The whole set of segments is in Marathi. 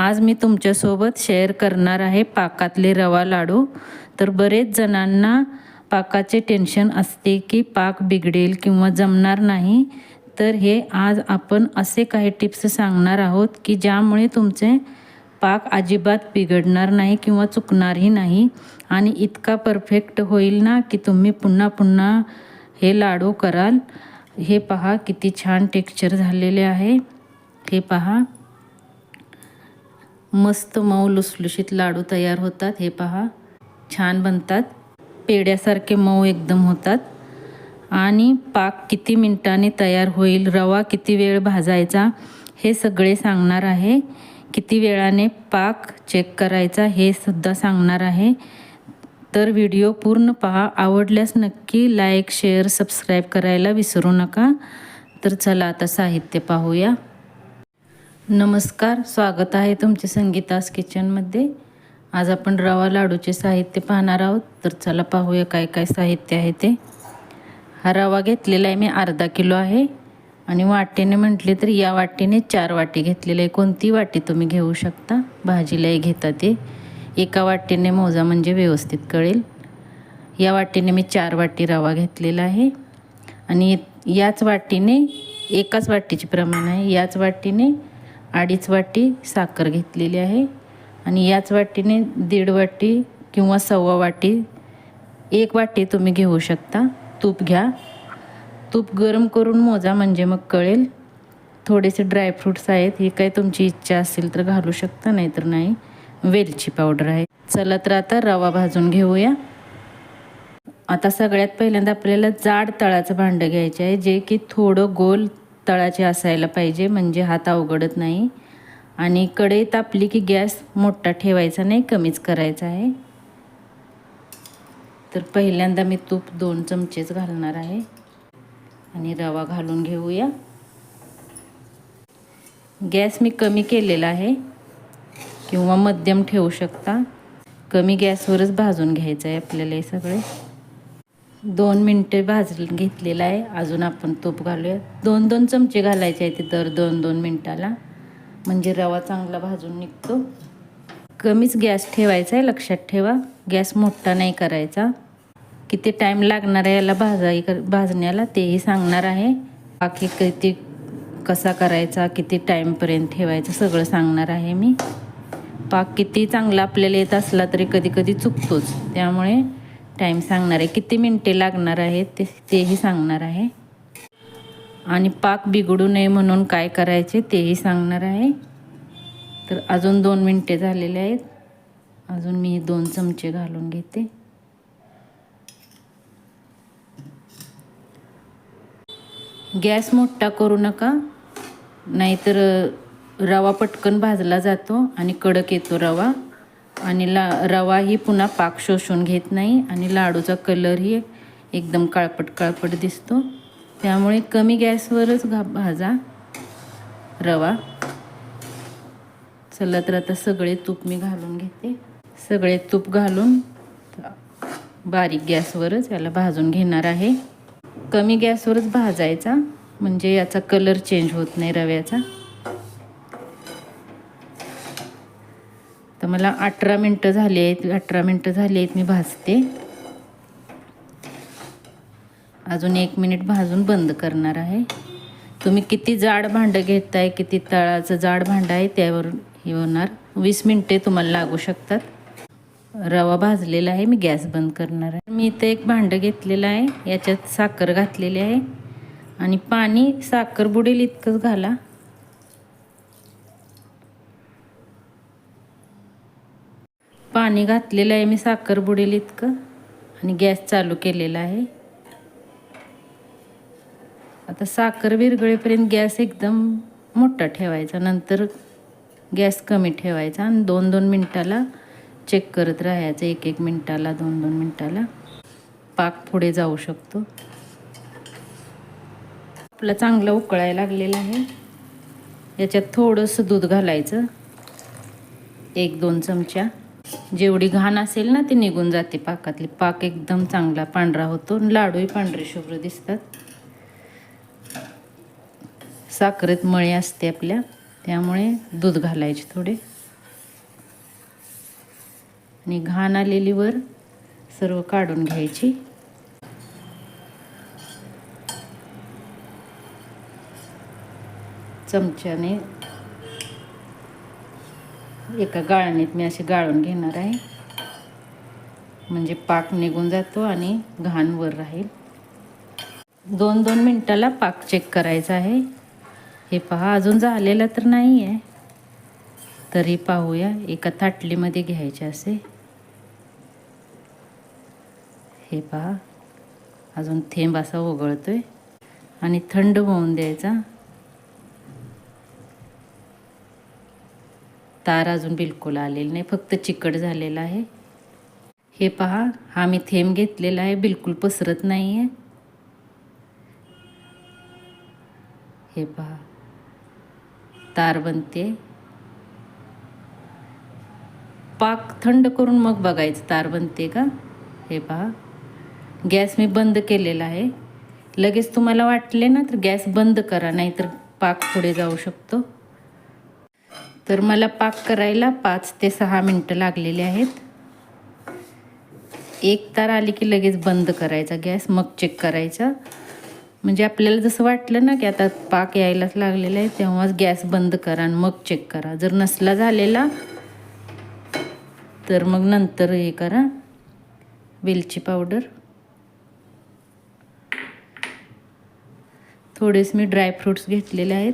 आज मी तुमच्यासोबत शेअर करणार आहे पाकातले रवा लाडू. तर बरेच जणांना पाकाचे टेन्शन असते की पाक बिघडेल किंवा जमणार नाही. तर हे आज आपण असे काही टिप्स सांगणार आहोत की ज्यामुळे तुमचे पाक अजिबात बिघडणार नाही किंवा चुकणारही नाही. आणि इतका परफेक्ट होईल ना की तुम्ही पुन्हा पुन्हा हे लाडू कराल. हे पहा किती छान टेक्स्चर झालेले आहे. हे पहा. मस्त मऊ लुसलुशीत लाडू तयार होतात. हे पहा छान बनतात. पेड्यासारखे मऊ एकदम होतात. आणि पाक किती मिनटाने तयार होईल रवा किती वेळ भाजायचा हे सगळे सांगणार आहे. किती वेळाने पाक चेक करायचा हे सुद्धा सांगणार आहे. तर व्हिडिओ पूर्ण पहा. आवडल्यास नक्की लाईक शेअर सबस्क्राईब करायला विसरू नका. तर चला आता साहित्य पाहूया. नमस्कार स्वागत आहे तुमचे संगीतास किचनमध्ये आज आपण रवा लाडूचे साहित्य पाहणार आहोत. तर चला पाहूया काय काय साहित्य आहे ते. हा रवा घेतलेला आहे मी अर्धा किलो आहे. आणि वाटीने म्हटले तर या वाटीने चार वाटी घेतलेले आहे. कोणती वाटी तुम्ही घेऊ शकता? भाजीलाही घेता ते. एका वाटीने मोजा म्हणजे व्यवस्थित कळेल. या वाटीने मी चार वाटी रवा घेतलेला आहे. आणि याच वाटीने एकाच वाटीचे प्रमाण आहे. याच वाटीने अडीच वाटी साखर घेतलेली आहे आणि याच वाटीने दीड वाटी किंवा सव्वा वाटी एक वाटी तुम्ही घेऊ शकता. तूप घ्या. तूप गरम करून मोजा म्हणजे मग कळेल. थोडेसे ड्रायफ्रूट्स आहेत ही काही तुमची इच्छा असेल तर घालू शकता नाही तर नाही. वेलची पावडर आहे. चला तर आता रवा भाजून घेऊया. आता सगळ्यात पहिल्यांदा आपल्याला जाड तळाचं भांडं घ्यायचं आहे जे की थोडं गोल तळाचे असायला पाहिजे म्हणजे हात अवघडत नाही. आणि कढई तापली की गॅस मोठा ठेवायचा नाही कमीच करायचा आहे. तर पहिल्यांदा मी तूप दोन चमचेच घालणार आहे. आणि रवा घालून घेऊया. गॅस मी कमी केलेला आहे. किंवा मध्यम ठेवू शकता. कमी गॅसवरच भाजून घ्यायचं आहे आपल्याला हे सगळे. दोन मिनटे भाजून घेतलेलं आहे. अजून आपण तूप घालूया. दोन दोन चमचे घालायचे आहे ते दर दोन दोन मिनटाला. म्हणजे रवा चांगला भाजून निघतो. कमीच गॅस ठेवायचा आहे लक्षात ठेवा. गॅस मोठा नाही करायचा. किती टाईम लागणार आहे याला भाजाई कर भाजण्याला तेही सांगणार आहे. बाकी किती कसा करायचा किती टाईमपर्यंत ठेवायचं सगळं सांगणार आहे मी. पाक किती चांगला आपल्याला येत असला तरी कधी कधी चुकतोच. त्यामुळे टाईम सांगणार आहे. किती मिनटे लागणार आहेत ते तेही सांगणार आहे. आणि पाक बिघडू नये म्हणून काय करायचे तेही सांगणार आहे. तर अजून दोन मिनटे झालेले आहेत. अजून मी दोन चमचे घालून घेते. गॅस मोठा करू नका. नाहीतर रवा पटकन भाजला जातो आणि कडक येतो रवा. आणि ला रवाही पुन्हा पाक शोषून घेत नाही आणि लाडूचा कलरही एकदम काळपट काळपट दिसतो. त्यामुळे कमी गॅसवरच घा भाजा. रवा. चला तर आता सगळे तूप मी घालून घेते. सगळे तूप घालून बारीक गॅसवरच याला भाजून घेणार आहे. कमी गॅसवरच भाजायचा. म्हणजे याचा कलर चेंज होत नाही रव्याचा. मला अठरा मिनटं झाली आहेत अठरा मिनटं झाली आहेत मी भाजते. अजून एक मिनिट भाजून बंद करणार आहे. तुम्ही किती जाड भांडं घेताय किती तळाचं जाड भांडं आहे त्यावर हे होणार. वीस मिनटे तुम्हाला लागू शकतात. रवा भाजलेला आहे मी गॅस बंद करणार आहे. मी इथं एक भांडं घेतलेलं आहे याच्यात साखर घातलेली आहे. आणि पाणी साखर बुडेल इतकंच घाला. पाणी घातलेलं आहे मी साखर बुडेल इतकं. आणि गॅस चालू केलेला आहे. आता साखर विरगळेपर्यंत गॅस एकदम मोठा ठेवायचा. नंतर गॅस कमी ठेवायचा. आणि दोन दोन मिनटाला चेक करत राहायचं. एक एक मिनटाला दोन दोन मिनटाला. पाक पुढे जाऊ शकतो. आपला चांगलं उकळायला लागलेला आहे. याच्यात थोडंसं दूध घालायचं. एक दोन चमचा. जेवढी घाण असेल ना ती निघून जाते पाकातली. पाक एकदम चांगला पांढरा होतो लाडूही पांढरे शुभ्र दिसतात. साखरेत मळी असते आपल्या त्यामुळे दूध घालायचे थोडे. आणि घाण आलेली वर सर्व काढून घ्यायची. चमच्याने एका गाळणीत मी असे गाळून घेणार आहे. म्हणजे पाक निघून जातो आणि घाण वर राहील. दोन दोन मिनटाला पाक चेक करायचा आहे. हे पहा अजून झालेलं तर नाही आहे तरी पाहूया एका ताटलीमध्ये घ्यायचे असे. हे पहा अजून थेंब असा ओघळतोय आणि थंड होऊन द्यायचा. तार अजून बिलकुल आलेली नाही फक्त चिकट झालेला आहे. हे पहा हा मी थेंब घेतलेला आहे बिलकुल पसरत नाही आहे हे पहा तार बनते. पाक थंड करून मग बघायचं तार बनते का? हे पहा गॅस मी बंद केलेला आहे. लगेच तुम्हाला वाटले ना तर गॅस बंद करा नाहीतर पाक पुढे जाऊ शकतो. तर मला पाक करायला पाच ते सहा मिनटं लागलेले आहेत. एक तार आली की लगेच बंद करायचा गॅस मग चेक करायचा. म्हणजे आपल्याला जसं वाटलं ना की आता पाक यायलाच लागलेला आहे तेव्हाच गॅस बंद करा आणि मग चेक करा. जर नसला झालेला तर मग नंतर हे करा. वेलची पावडर. थोडेच मी ड्रायफ्रूट्स घेतलेले आहेत.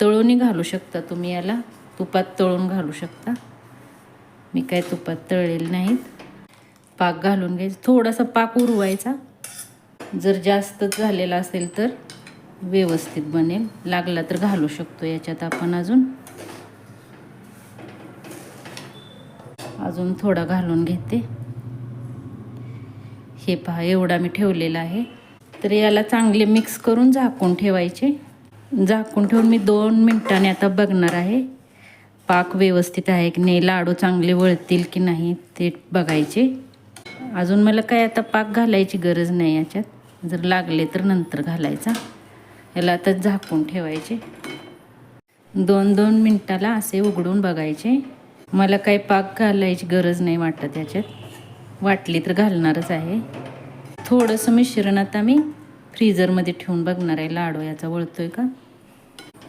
तळूनही घालू शकता तुम्ही याला. तुपात तळून घालू शकता. मी काय तुपात तळलेले नाहीत. पाक घालून घ्यायचं. थोडासा पाक उरवायचा. जर जास्तच झालेला असेल तर व्यवस्थित बनेल. लागला तर घालू शकतो याच्यात आपण अजून. अजून थोडा घालून घेते. हे पहा एवढा मी ठेवलेला आहे. तर याला चांगले मिक्स करून झाकून ठेवायचे. झाकून ठेवून मी दोन मिनटाने आता बघणार आहे. पाक व्यवस्थित आहे की नाही? लाडू चांगले वळतील की नाही ते बघायचे. अजून मला काय आता पाक घालायची गरज नाही याच्यात. जर लागले तर नंतर घालायचा. याला आता झाकून ठेवायचे. दोन दोन मिनटाला असे उघडून बघायचे. मला काही पाक घालायची गरज नाही वाटत याच्यात. वाटली तर घालणारच आहे. थोडंसं मिश्रण आता मी फ्रीजरमध्ये ठेवून बघणार आहे. लाडू याचा वळतोय का?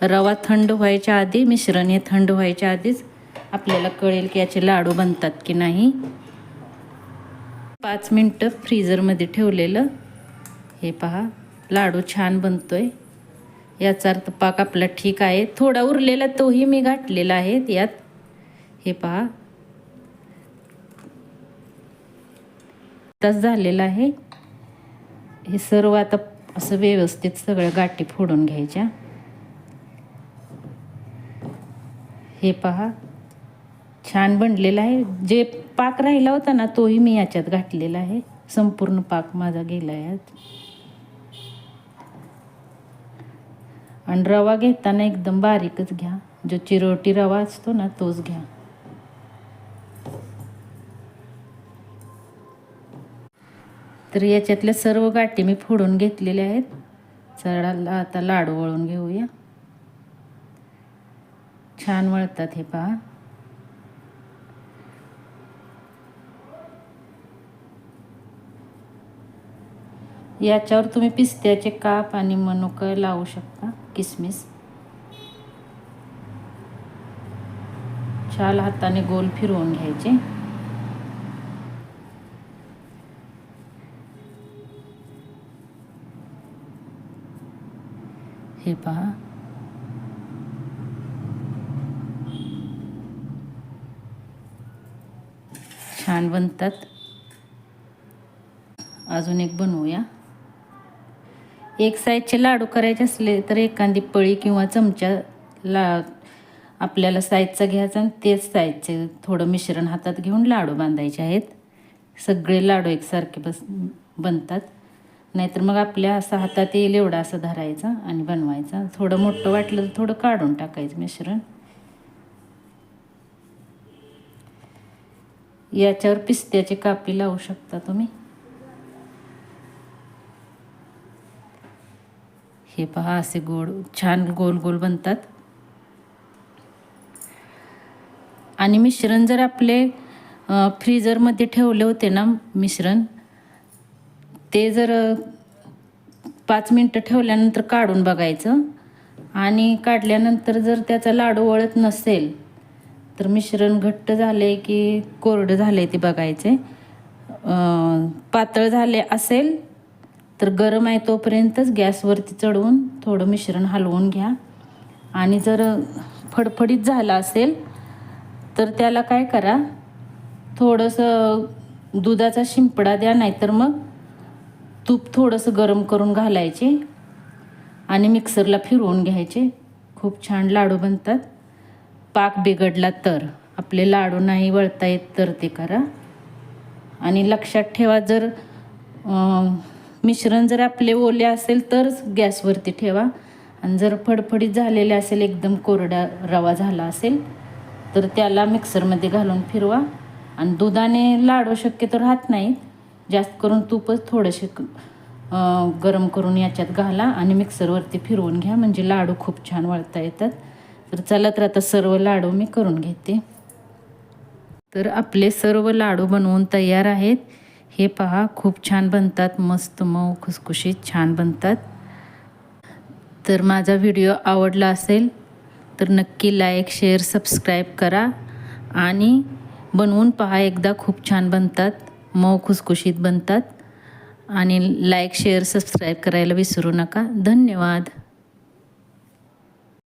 रवा थंड व्हायच्या आधी मिश्रण हे थंड व्हायच्या आधीच आपल्याला कळेल की याचे लाडू बनतात की नाही. पाच मिनटं फ्रीजरमध्ये ठेवलेलं. हे पहा लाडू छान बनतो आहे याचा अर्थ पाक आपला ठीक आहे. थोडा उरलेला तोही मी घातलेला आहे यात. हे पहा. तास झालेला आहे. हे सर्व आता असं व्यवस्थित सगळ्या गाठी फोडून घ्यायच्या. हे पहा. छान बनलेलं आहे. जे पाक राहिला होता ना तोही मी याच्यात घातलेला आहे. संपूर्ण पाक माझा गेला यात आणि रवा घेताना एकदम बारीकच घ्या. जो चिरोटी रवा असतो ना तोच घ्या. तर याच्यातल्या सर्व गाठी मी फोडून घेतलेल्या आहेत. चढाला आता लाडू वळून घेऊया. छान वळतात हे पहा. याच्यावर तुम्ही पिस्त्याचे काप आणि मनुकं लावू शकता किसमिस. छान हाताने गोल फिरवून घ्यायचे. हे पहा. छान बनतात. अजून एक बनवूया. एक साईजचे लाडू करायचे असले तर एखादी पळी किंवा चमचा ला आपल्याला साईजचा घ्यायचा आणि तेच साईजचे थोडं मिश्रण हातात घेऊन लाडू बांधायचे आहेत. सगळे लाडू एकसारखे बस बनतात. नाहीतर मग आपल्या असा हातात येईल एवढा असं धरायचा आणि बनवायचा. थोडं मोठं वाटलं तर थोडं काढून टाकायचं मिश्रण. याच्यावर पिस्त्याची कापी लावू शकता तुम्ही? हे पहा असे गोड छान गोल गोल बनतात. आणि मिश्रण जर आपले फ्रीजरमध्ये ठेवले होते ना मिश्रण ते जर पाच मिनटं ठेवल्यानंतर काढून बघायचं आणि काढल्यानंतर जर त्याचा लाडू वळत नसेल तर मिश्रण घट्ट झाले की कोरडं झाले ते बघायचे. पातळ झाले असेल तर गरम आहे तोपर्यंतच गॅसवरती चढवून थोडं मिश्रण हलवून घ्या. आणि जर फडफडीत झालं असेल तर त्याला काय करा थोडंसं दुधाचा शिंपडा द्या नाहीतर मग तूप थोडंसं गरम करून घालायचे आणि मिक्सरला फिरवून घ्यायचे. खूप छान लाडू बनतात. पाक बिघडला तर? आपले लाडू नाही वळता येत तर ते करा. आणि लक्षात ठेवा जर मिश्रण जर आपले ओले असेल तरच गॅसवरती ठेवा. आणि जर फडफडीत झालेले असेल एकदम कोरडा रवा झाला असेल तर त्याला मिक्सरमध्ये घालून फिरवा. आणि दुधाने लाडू शक्यतो राहत नाहीत. जास्त करून तूपच थोडेसे गरम करून याच्यात घाला आणि मिक्सरवरती फिरवून घ्या. म्हणजे लाडू खूप छान वळता येतात. तर चला तर आता सर्व लाडू मी करून घेते. तर आपले सर्व लाडू बनवून तयार आहेत. हे पहा खूप छान बनतात. मस्त मऊ खुसखुशीत छान बनतात. तर माझा व्हिडिओ आवडला असेल तर नक्की लाईक शेअर सबस्क्राईब करा. आणि बनवून पहा एकदा खूप छान बनतात मऊ खुसखुशीत बनतात. आणि लाईक शेअर सबस्क्राईब करायला विसरू नका. धन्यवाद.